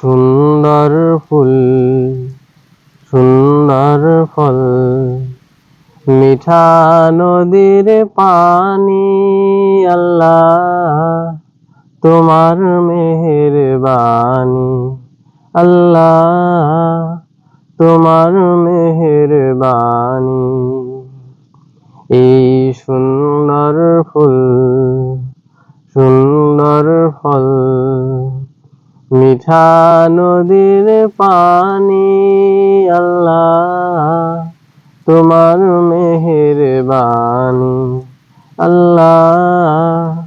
সুন্দর ফুল, সুন্দর ফল, মিঠা নদীর পানি, আল্লাহ তোমার মেহের মেহেরবানি, আল্লাহ তোমার মেহের মেহেরবানি। এই সুন্দর ফুল, সুন্দর ফল মিঠা নদীর পানি, আল্লাহ তোমার মেহেরবানি, আল্লাহ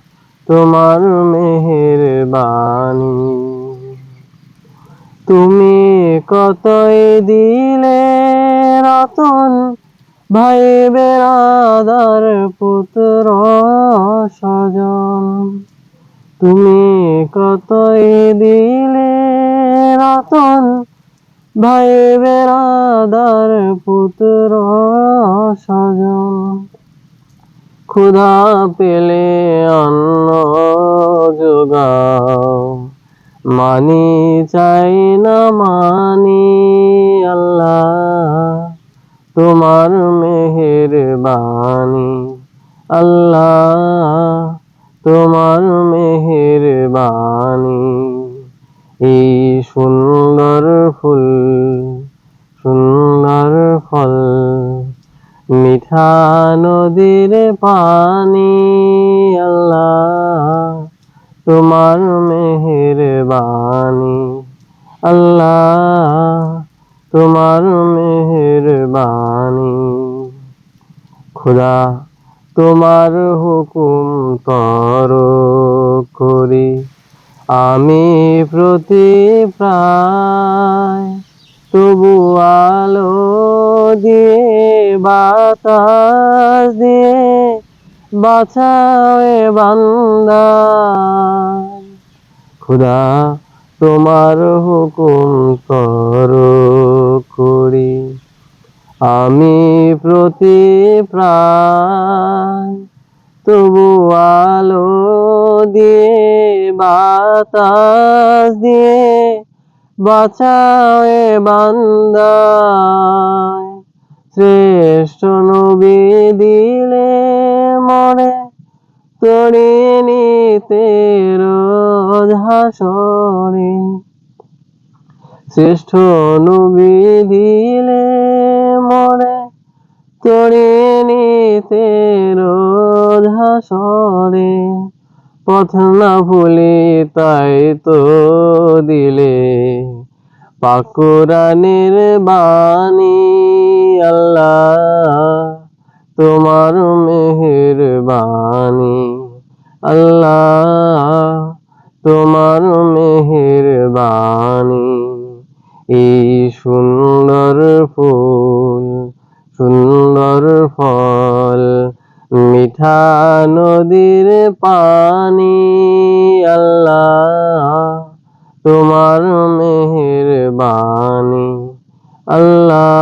তোমার মেহেরবানি। তুমি কতই দিলে রতন ভাই বেড়াদার পুত্র স্বজন। তুমি কতই দিলে রতন? ভাই বেড়াদার পুত্র স্বজন। ক্ষুধা পেলে অন্ন যোগাও। মানি চাই না, মানি আল্লাহ। তোমার মেহেরবানি, আল্লাহ। তোমার মেহেরবানি এই সুন্দর ফুল, সুন্দর ফল, মিঠা নদীর পানি, আল্লাহ তোমার মেহের মেহেরবানি আল্লাহ তোমার মেহের মেহেরবানি খোদা তোমার হুকুম তর করি। আমি প্রতি প্রায় তবু আলো দিয়ে, বাতাস দিয়ে বাঁচাবে বান্দা খুদা, তোমার হুকুম তর করি। আমি প্রতি প্রাণ তবু আলো দিয়ে, বাতাস দিয়ে বাঁচাবে বান্দায়। শ্রেষ্ঠ নবী দিলে মরে তড়িয়ে নিতে রোজ হাসরে। শ্রেষ্ঠ নবী দিলে মরে তড়িয়ে নিতে হাসরে পথ না ভুলি তাই তো দিলে। পাকুরানের বাণী আল্লাহ, তোমার মেহের বাণী আল্লাহ, তোমার মেহেরবানি এই সুন্দর ফুল সুন্দর ফল মিঠা নদীর পানি আল্লাহ তোমার মেহের বাণী আল্লাহ